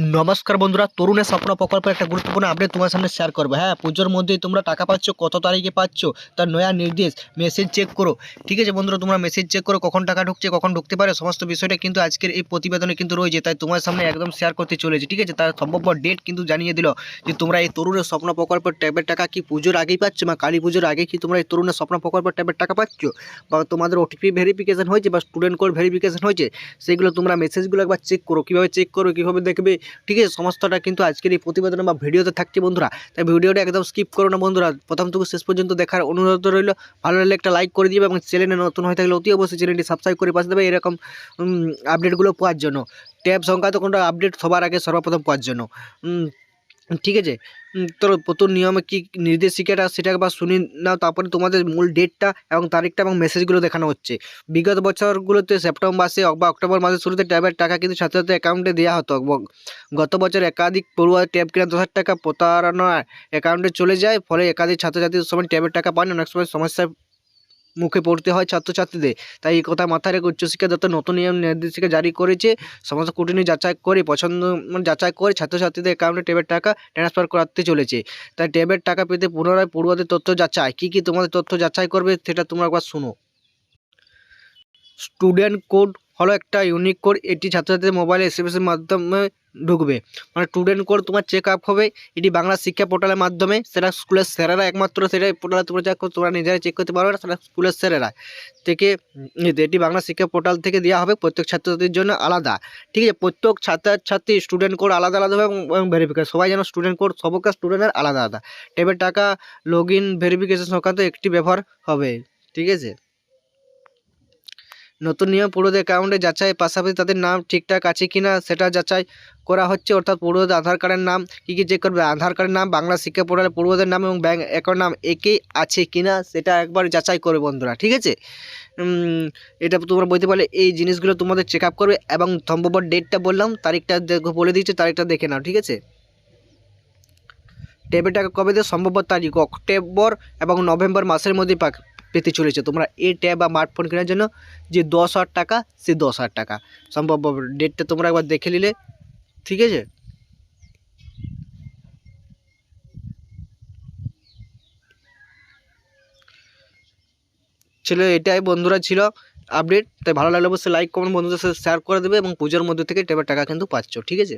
নমস্কার বন্ধুরা, তরুণের স্বপ্ন প্রকল্পের একটা গুরুত্বপূর্ণ আপডেট তোমার সামনে শেয়ার করব। হ্যাঁ পুজোর মধ্যেই তোমরা টাকা পাচ্ছ, কত তারিখে পাচ্ছ, তার নয়া নির্দেশ মেসেজ চেক করো। ঠিক আছে বন্ধুরা, তোমরা মেসেজ চেক করো, কখন টাকা ঢুকছে, কখন ঢুকতে পারে, সমস্ত বিষয়টা কিন্তু আজকের এই প্রতিবেদনে কিন্তু রয়েছে, তাই তোমার সামনে একদম শেয়ার করতে চলেছে। ঠিক আছে, তার সম্ভব ডেট কিন্তু জানিয়ে দিল যে তোমরা এই তরুণের স্বপ্ন প্রকল্পের ট্যাবের টাকা কি পুজোর আগেই পাচ্ছ, বা কালী পুজোর আগে কি তোমরা এই তরুণের স্বপ্ন প্রকল্পের ট্যাবের টাকা পাচ্ছ, বা তোমাদের ওটিপি ভেরিফিকেশন হয়েছে, বা স্টুডেন্ট কোড ভেরিফিকেশন হয়েছে, সেগুলো তোমরা মেসেজগুলো একবার চেক করো। কীভাবে চেক করো কীভাবে দেখবে ঠিক আছে, সমস্তটা কিন্তু আজকের এই প্রতিবেদন বা ভিডিওতে থাকছে বন্ধুরা। তাই ভিডিওটা একদম স্কিপ করো না বন্ধুরা। প্রথম থেকে শেষ পর্যন্ত দেখার অনুরোধ রইল। ভালো লাগলে একটা লাইক করে দিবে এবং চ্যানেলে নতুন হয়ে থাকলে অতি অবশ্যই চ্যানেলটি সাবস্ক্রাইব করে পাশে দেবে এরকম আপডেটগুলো পাওয়ার জন্য। ট্যাব সংক্রান্ত কোনো আপডেট সবার আগে সর্বপ্রথম পাওয়ার জন্য। ঠিক আছে? তো প্রথম নিয়মে কী নির্দেশিকাটা সেটা একবার শুনি নাও, তারপরে তোমাদের মূল ডেটটা এবং তারিখটা এবং মেসেজগুলো দেখানো হচ্ছে। বিগত বছরগুলোতে সেপ্টেম্বর মাসে বা অক্টোবর মাসের শুরুতে ট্যাবের টাকা কিন্তু ছাত্রছাত্রীর অ্যাকাউন্টে দেওয়া হতো গত বছর একাধিক পড়ুয়া ট্যাব কেনা দশ টাকা প্রতারণার অ্যাকাউন্টে চলে যায়, ফলে একাধিক ছাত্রছাত্রীর সময় ট্যাবের টাকা পান অনেক সময় সমস্যার মুখে পড়তে হয় ছাত্রছাত্রীদের। তাই এই কথা মাথায় রেখে উচ্চশিক্ষা দপ্তর নতুন নিয়ম নির্দেশিকা জারি করেছে। সমস্ত কুটিনি যাচাই করে, পছন্দ মানে যাচাই করে ছাত্রছাত্রীদের অ্যাকাউন্টে টেবের টাকা ট্রান্সফার করাতে চলেছে। তাই ট্যাবের টাকা পেতে পুনরায় পড়ুয়াদের তথ্য যাচাই। কী কী তোমাদের তথ্য যাচাই করবে সেটা তোমরা একবার শুনো। স্টুডেন্ট কোড হলো একটা ইউনিক কোড এটি ছাত্রছাত্রীদের মোবাইলে এস এম এসের মাধ্যমে ঢুকবে। মানে স্টুডেন্ট কোড তোমার চেক আপ হবে, এটি বাংলা শিক্ষা পোর্টালের মাধ্যমে। সেটা স্কুলের স্যারেরা একমাত্র সেটা পোর্টালে তোমরা চেক তোমরা নিজেরাই চেক করতে পারবে না সেটা স্কুলের স্যারেরা। থেকে এটি বাংলা শিক্ষা পোর্টাল থেকে দেওয়া হবে, প্রত্যেক ছাত্রছাত্রীর জন্য আলাদা। ঠিক আছে, প্রত্যেক ছাত্রছাত্রী স্টুডেন্ট কোড আলাদা আলাদা হবে এবং ভেরিফিকেশন সবাই যেন স্টুডেন্ট কোড সবকা স্টুডেন্টের আলাদা আলাদা। টেবের টাকা লগ ইন ভেরিফিকেশন সংক্রান্ত একটি ব্যবহার হবে। ঠিক আছে? নতুন নিয়ম পুরোদের অ্যাকাউন্টে যাচাই, পাশাপাশি তাদের নাম ঠিকঠাক আছে কি না সেটা যাচাই করা হচ্ছে। অর্থাৎ পড়ুয়াদের আধার কার্ডের নাম কী কী চেক করবে? আধার কার্ডের নাম, বাংলা শিক্ষা পোর্টালে পড়ুয়াদের নাম এবং ব্যাঙ্ক অ্যাকাউন্ট নাম একই আছে কি না সেটা একবার যাচাই করবে বন্ধুরা, ঠিক আছে? এটা তোমরা বলতে পারলে এই জিনিসগুলো তোমাদের চেক আপ করবে এবং সম্ভব ডেটটা বললাম, তারিখটা বলে দিচ্ছে তারিখটা দেখে নাও, ঠিক আছে? ট্যাবের টাকা কবে দেয় সম্ভব তারিখ, অক্টোবর এবং নভেম্বর মাসের মধ্যে পাক- পেতে চলেছে। তোমরা এই ট্যাব বা স্মার্টফোন কেনার জন্য যে দশ হাজার টাকা, সে দশ হাজার টাকা। সম্ভব ডেটটা তোমরা একবার দেখে নিলে, ঠিক আছে? ছিল, এটাই বন্ধুরা ছিল আপডেট তাই ভালো লাগলে অবশ্যই লাইক কমেন্ট বন্ধুদের সাথে শেয়ার করে দেবে এবং পুজোর মধ্যে থেকে ট্যাবের টাকা কিন্তু পাচ্ছ, ঠিক আছে?